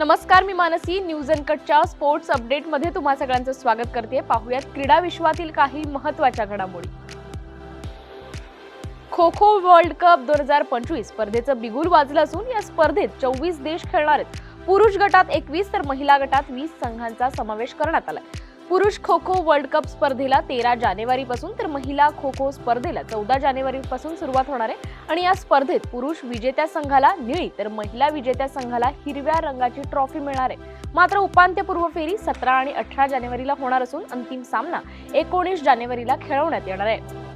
नमस्कार मी मानसी. न्यूज अनकटच्या स्पोर्ट्स अपडेटमध्ये तुम्हा सगळ्यांचं स्वागत करते. पाहूयात क्रीडा विश्वातील काही महत्त्वाच्या घडामोडी. खो खो वर्ल्ड कप दोन हजार पंचवीस स्पर्धेचं बिगुल वाजलं असून या स्पर्धेत चोवीस देश खेळणार आहेत. पुरुष गटात एकवीस तर महिला गटात वीस संघांचा समावेश करण्यात आलाय. पुरुष खो खो वर्ल्ड कप स्पर्धेला तेरा जानेवारीपासून तर महिला खो खो स्पर्धेला चौदा जानेवारीपासून सुरुवात होणार आहे. आणि या स्पर्धेत पुरुष विजेत्या संघाला निळी तर महिला विजेत्या संघाला हिरव्या रंगाची ट्रॉफी मिळणार आहे. मात्र उपांत्यपूर्व फेरी सतरा आणि अठरा जानेवारीला होणार असून अंतिम सामना एकोणीस जानेवारीला खेळवण्यात येणार आहे.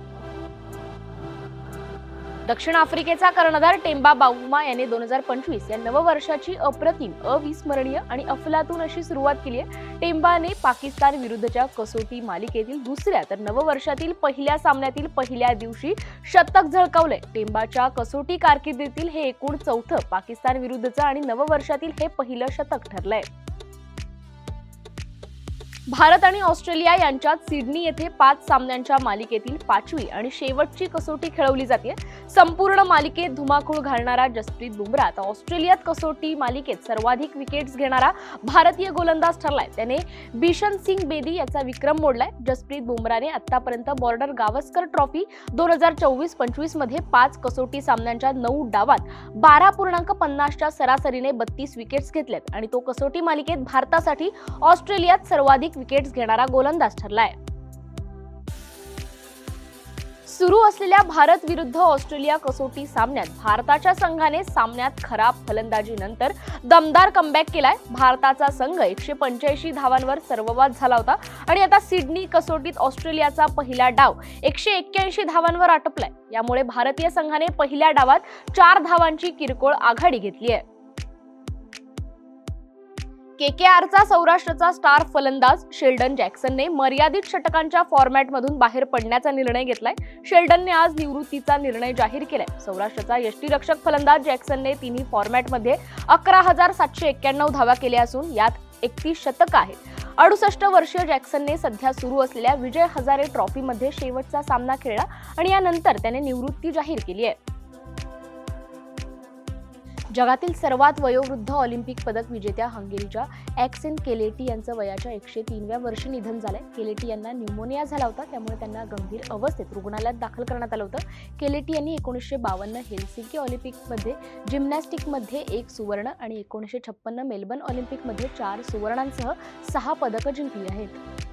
दक्षिण आफ्रिकेचा कर्णधार टेम्बा बाउमा याने दोन हजार पंचवीस या नववर्षाची अप्रतिम अविस्मरणीय आणि अफलातून अशी सुरुवात केली आहे. टेम्बाने पाकिस्तान विरुद्धच्या कसोटी मालिकेतील दुसऱ्या तर नववर्षातील पहिल्या सामन्यातील पहिल्या दिवशी शतक झळकावलंय. टेम्बाच्या कसोटी कारकिर्दीतील हे एकूण चौथं पाकिस्तान विरुद्धचं आणि नववर्षातील हे पहिलं शतक ठरलंय. भारत आणि ऑस्ट्रेलिया यांच्यात सिडनी येथे पाच सामन्यांच्या मालिकेतील पाचवी आणि शेवटची कसोटी खेळवली जाते. संपूर्ण मालिकेत धुमाकूळ घालणारा जसप्रीत बुमराह आता ऑस्ट्रेलियात कसोटी मालिकेत सर्वाधिक विकेट्स घेणारा भारतीय गोलंदाज ठरलाय. त्याने बिशन सिंग बेदी याचा विक्रम मोडलाय. जसप्रीत बुमराने आतापर्यंत बॉर्डर गावस्कर ट्रॉफी दोन हजार चोवीस पंचवीसमध्ये पाच कसोटी सामन्यांच्या नऊ डावात बारा पूर्णांक पन्नासच्या सरासरीने बत्तीस विकेट्स घेतल्यात आणि तो कसोटी मालिकेत भारतासाठी ऑस्ट्रेलियात सर्वाधिक विकेट्स घेणारा गोलंदाज ठरलाय. सुरू असलेल्या भारत विरुद्ध ऑस्ट्रेलिया कसोटी सामन्यात भारताच्या संघाने सामन्यात खराब फलंदाजीनंतर दमदार कमबॅक केलाय. भारताचा संघ एकशे पंच्याऐंशी धावांवर सर्ववाद झाला होता. आणि आता सिडनी कसोटीत ऑस्ट्रेलियाचा पहिला डाव एकशे एक्क्याऐंशी धावांवर आटपलाय. यामुळे भारतीय संघाने पहिल्या डावात चार धावांची किरकोळ आघाडी घेतली आहे केकेआरचा सौराष्ट्रचा स्टार फलंदाज शेल्डन जॅक्सनने मर्यादित षटकांच्या फॉर्मॅटमधून बाहेर पडण्याचा निर्णय घेतलाय. शेल्डनने आज निवृत्तीचा निर्णय जाहीर केलाय. सौराष्ट्रचा यष्टीरक्षक फलंदाज जॅक्सनने तिन्ही फॉर्मॅटमध्ये अकरा हजार सातशे एक्क्याण्णव धावा केल्या असून यात एकतीस शतक आहेत. अडुसष्ट वर्षीय जॅक्सनने सध्या सुरू असलेल्या विजय हजारे ट्रॉफीमध्ये शेवटचा सामना खेळला आणि यानंतर त्याने निवृत्ती जाहीर केली आहे. जगातील सर्वात वयोवृद्ध ऑलिम्पिक पदक विजेत्या हंगेरीच्या ॲक्सेन केलेटी यांचं वयाच्या एकशे तीनव्या वर्षी निधन झालंय. केलेटी यांना न्यूमोनिया झाला होता त्यामुळे त्यांना गंभीर अवस्थेत रुग्णालयात दाखल करण्यात आलं होतं. केलेटी यांनी एकोणीसशे बावन्न हेल्सिकी ऑलिम्पिकमध्ये जिम्नॅस्टिकमध्ये एक सुवर्ण आणि एकोणीसशे छप्पन्न मेलबर्न ऑलिम्पिकमध्ये चार सुवर्णांसह सहा पदकं जिंकली आहेत.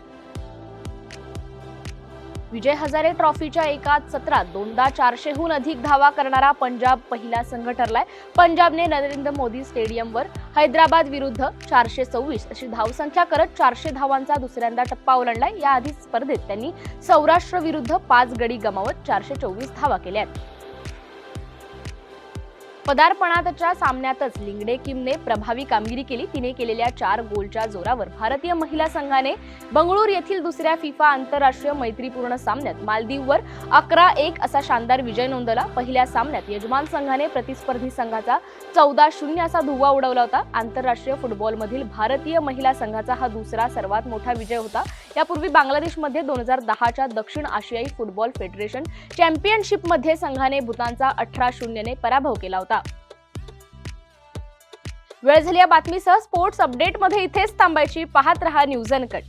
विजय हजारे ट्रॉफीच्या एका सत्रात दोनदा चारशेहून अधिक धावा करणारा पंजाब पहिला संघ ठरलाय. पंजाबने नरेंद्र मोदी स्टेडियमवर हैदराबाद विरुद्ध चारशे सव्वीस अशी धावसंख्या करत चारशे धावांचा दुसऱ्यांदा टप्पा ओलांडलाय. या आधी स्पर्धेत त्यांनी सौराष्ट्र विरुद्ध पाच गडी गमावत चारशे चोवीस धावा केल्या आहेत. पदार्पणातच्या सामन्यातच लिंगडे किमने प्रभावी कामगिरी केली. तिने केलेल्या चार गोलच्या जोरावर भारतीय महिला संघाने बंगळूर येथील दुसऱ्या फिफा आंतरराष्ट्रीय मैत्रीपूर्ण सामन्यात मालदीववर अकरा एक असा शानदार विजय नोंदवला. पहिल्या सामन्यात यजमान संघाने प्रतिस्पर्धी संघाचा चौदा शून्य असा धुव्वा उडवला होता. आंतरराष्ट्रीय फुटबॉलमधील भारतीय महिला संघाचा हा दुसरा सर्वात मोठा विजय होता. यापूर्वी बांगलादेशमध्ये दोन हजार दहाच्या दक्षिण आशियाई फुटबॉल फेडरेशन चॅम्पियनशिपमध्ये संघाने भूतानचा अठरा शून्यने पराभव केला होता. वेळ झाली या बातमीसह स्पोर्ट्स अपडेटमध्ये इथेच थांबायची. पाहत रहा न्यूज अनकट.